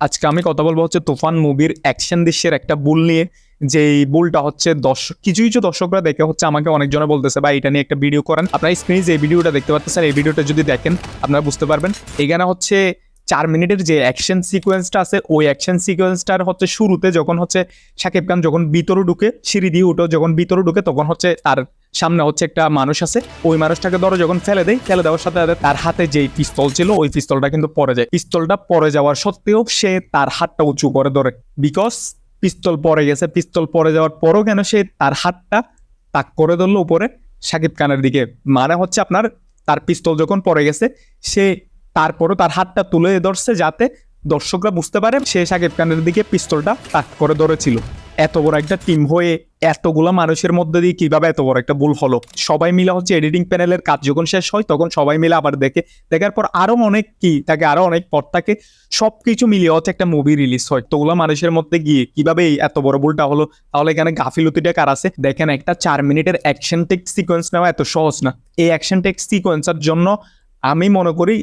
আজকে আমি কথা বলব হচ্ছে তুফান মুভির অ্যাকশন দৃশ্যের একটা বুল নিয়ে। যে এই বুলটা হচ্ছে দর্শক কিছু কিছু দর্শকরা দেখে হচ্ছে আমাকে অনেকজনে বলতেছে বা এটা নিয়ে একটা ভিডিও করেন। আপনার স্ক্রিনে যে ভিডিওটা দেখতে পাচ্ছেন এই ভিডিওটা যদি দেখেন, আপনারা বুঝতে পারবেন। এখানে হচ্ছে চার মিনিটের যে অ্যাকশন সিকোয়েন্সটা আছে, ওই অ্যাকশন সিকোয়েন্সটার হচ্ছে শুরুতে যখন হচ্ছে শাকিব খান যখন ভিতরে ঢুকে, সিঁড়ি দিয়ে উঠো যখন ভিতরে ঢুকে, তখন হচ্ছে তার সামনে হচ্ছে একটা মানুষ আছে। ওই মানুষটাকে ধরো যখন ফেলে দেয় ফেলে দেওয়ার সাথে সাথে তার হাতে যেই পিস্তল ছিল, ওই পিস্তলটা কিন্তু পরে যায়। পিস্তলটা পরে যাওয়ার সত্ত্বেও সে তার হাতটা উঁচু করে ধরে। বিকজ পিস্তল পরে গেছে, পিস্তল পরে যাওয়ার পরও কেন সে তার হাতটা তাক করে ধরলো উপরে? শাকিব খানের দিকে। মানে হচ্ছে আপনার তার পিস্তল যখন পড়ে গেছে, সে তারপরও তার হাতটা তুলে ধরছে যাতে দর্শকরা বুঝতে পারে সে শাকিব খানের দিকে পিস্তলটা তাক করে ধরেছিল। এত বড় একটা টিম হয়ে এতগুলো মানুষের মধ্যে দিয়ে কীভাবে এত বড় একটা ভুল হলো? সবাই মিলে হচ্ছে এডিটিং প্যানেলের কাজ যখন শেষ হয়, তখন সবাই মিলে আবার দেখে, দেখার পর আরও অনেক কি, তাকে আরও অনেক পর তাকে সব কিছু মিলিয়ে হচ্ছে একটা মুভি রিলিজ হয়। তোগুলো মানুষের মধ্যে গিয়ে কীভাবে এই এত বড় ভুলটা হলো? তাহলে এখানে গাফিলতিটা কার আছে? দেখেন একটা চার মিনিটের অ্যাকশন টেক সিকোয়েন্স নেওয়া এত সহজ না। এই অ্যাকশন টেক সিকোয়েন্সের জন্য আমি মনে করি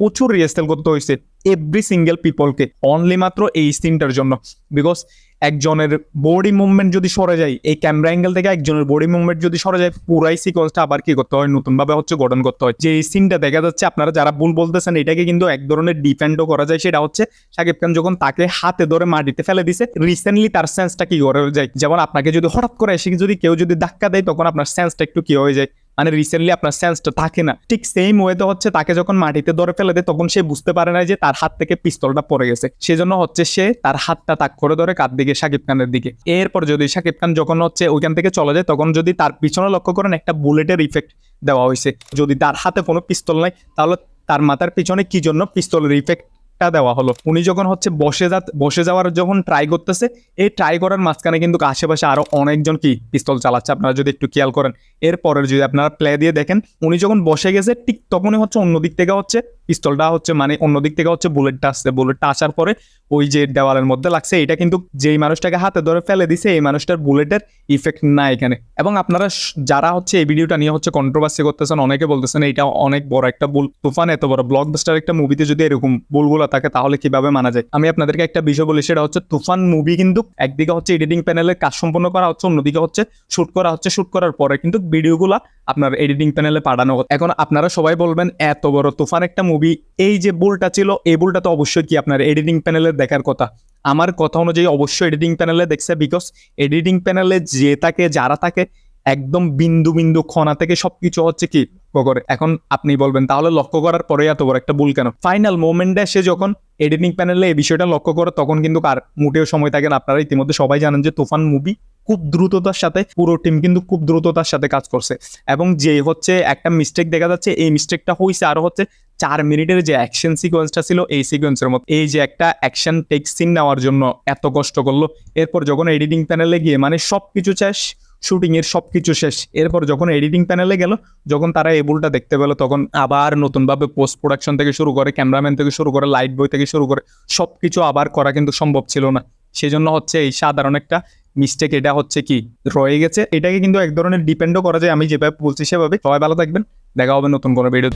প্রচুর রিহার্সেল করতে হয়েছে। এভরি সিঙ্গেল পিপলকে অনলি মাত্র এই সিনটার জন্য। বিকজ একজনের বডি মুভমেন্ট যদি সরে যায়, এই ক্যামেরা অ্যাঙ্গেল থেকে একজনের বডি মুভমেন্ট যদি সরে যায়, পুরাই সিকোয়েন্সটা আবার কি করতে হয়? নতুনভাবে হচ্ছে গঠন করতে হয়। যে এই সিনটা দেখা যাচ্ছে, আপনারা যারা ভুল বলতেছেন, এটাকে কিন্তু এক ধরনের ডিপেন্ডও করা যায়। সেটা হচ্ছে শাকিব খান যখন তাকে হাতে ধরে মাটিতে ফেলে দিছে রিসেন্টলি তার সেন্সটা কি করে যায়? যেমন আপনাকে যদি হঠাৎ করে এসে যদি কেউ যদি ধাক্কা দেয়, তখন আপনার সেন্সটা একটু কি হয়ে যায়? মানে রিসেন্টলি আপনার সেন্সটা থাকে না। ঠিক সেম ওয়েতে হচ্ছে, তাকে যখন মাটিতে ধরে ফেলে দেয়, তখন সে বুঝতে পারে না যে তার হাত থেকে পিস্তলটা পড়ে গেছে। সেজন্য হচ্ছে সে তার হাতটা তাক করে ধরে কার দিকে শাকিব খানের দিকে। এরপর যদি শাকিব খান যখন হচ্ছে ওইখান থেকে চলে যায়, তখন যদি তার পিছনে লক্ষ্য করেন, একটা বুলেটের ইফেক্ট দেওয়া হয়েছে। যদি তার হাতে কোনো পিস্তল নাই, তাহলে তার মাথার পিছনে কি জন্য পিস্তলের ইফেক্ট দেওয়া হলো। উনি যখন হচ্ছে বসে যা বসে যাওয়ার যখন ট্রাই করতেছে, এই ট্রাই করার মাঝখানে কিন্তু আশেপাশে আরও অনেকজন কি পিস্তল চালাচ্ছে। আপনারা যদি একটু খেয়াল করেন এরপরে যদি আপনারা প্লে দিয়ে দেখেন, উনি যখন বসে গেছে, ঠিক তখনই হচ্ছে অন্য দিক থেকে হচ্ছে পিস্তলটা হচ্ছে মানে অন্য দিক থেকে হচ্ছে বুলেটটা আসছে। বুলেটটা আসার পরে ওই যে দেওয়ালের মধ্যে লাগছে, এটা কিন্তু যেই মানুষটাকে হাতে ধরে ফেলে দিছে, এই মানুষটার বুলেটের ইফেক্ট না এখানে। এবং আপনারা যারা হচ্ছে এই ভিডিওটা নিয়ে হচ্ছে কন্ট্রোভার্সি করতেছেন, অনেকে বলতেছেন এটা অনেক বড় একটা ভুল তুফান, এত বড় ব্লকবাস্টার একটা মুভিতে যদি এরকম ভুলগুলো থাকে, তাহলে কীভাবে মানা যায়? আমি আপনাদেরকে একটা বিষয় বলি, সেটা হচ্ছে তুফান মুভি কিন্তু একদিকে হচ্ছে এডিটিং প্যানেলের কাজ সম্পন্ন করা হচ্ছে, অন্যদিকে হচ্ছে শুট করা হচ্ছে। শুট করার পরে কিন্তু ভিডিওগুলা আপনার এডিটিং প্যানেলে পাঠানো হচ্ছে এখন আপনারা সবাই বলবেন, এত বড় তুফান একটা মুভি এই যে বুলটা ছিল, এই বুলটা তো অবশ্যই কি আপনার এডিটিং প্যানেলে দেখার কথা? আমার কথা অনুযায়ী অবশ্যই এডিটিং প্যানেলে দেখছে বিকজ এডিটিং প্যানেলে যে থাকে, যারা থাকে, একদম বিন্দু বিন্দু খনা থেকে সবকিছু হচ্ছে কি? করে এখন আপনি বলবেন, তাহলে লক্ষ্য করার পরে এত বড় একটা ভুল কেন? ফাইনাল মোমেন্টে সে যখন এডিটিং প্যানেলে এই বিষয়টা লক্ষ্য করে, তখন কিন্তু আর মুটেও সময় থাকে আপনারা ইতিমধ্যে সবাই জানেন যে তুফান মুভি খুব দ্রুততার সাথে পুরো টিম কিন্তু খুব দ্রুততার সাথে কাজ করছে। এবং যে হচ্ছে একটা মিস্টেক দেখা যাচ্ছে, এই মিস্টেকটা হয়েছে আরও হচ্ছে চার মিনিটের যে অ্যাকশন সিকোয়েন্সটা ছিল, এই সিকোয়েন্সের মতো এই যে একটা অ্যাকশন টেক সিন নেওয়ার জন্য এত কষ্ট করল। এরপর যখন এডিটিং প্যানেলে গিয়ে মানে সব কিছু শেষ শুটিং এর সব কিছু শেষ, এরপর যখন এডিটিং প্যানেলে গেল, যখন তারা এই দেখতে পেল, তখন আবার নতুনভাবে পোস্ট প্রোডাকশন থেকে শুরু করে ক্যামেরাম্যান থেকে শুরু করে লাইট বই থেকে শুরু করে সব কিছু আবার করা কিন্তু সম্ভব ছিল না। সেজন্য হচ্ছে এই সাধারণ একটা মিস্টেক এটা হচ্ছে কি? রয়ে গেছে। এটাকে কিন্তু এক ধরনের ডিপেন্ডও করা যায়। আমি যেভাবে বলছি সেভাবে। সবাই ভালো থাকবেন। দেখা হবে নতুন কোনো ভিডিও